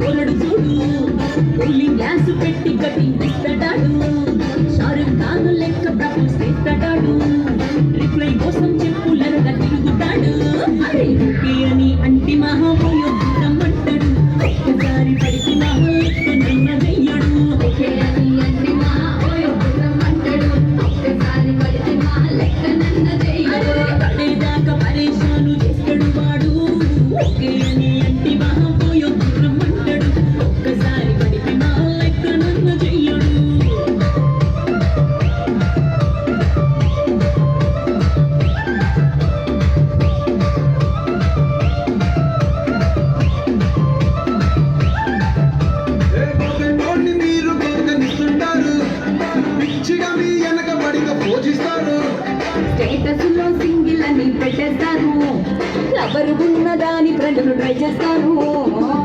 కొనడు చూడు పులి గ్యాస్ పెట్టి గట్టిస్తాడాడు షారుఖ్ ఖాన్ లెక్క బ్రహ్మ చేస్తాడాడు రిప్లై కోసం స్టేటస్లో సింగిల్ అని పెట్టేస్తారు. ఎవరు ఉన్నదాని ప్రజలు ట్రై చేస్తారు.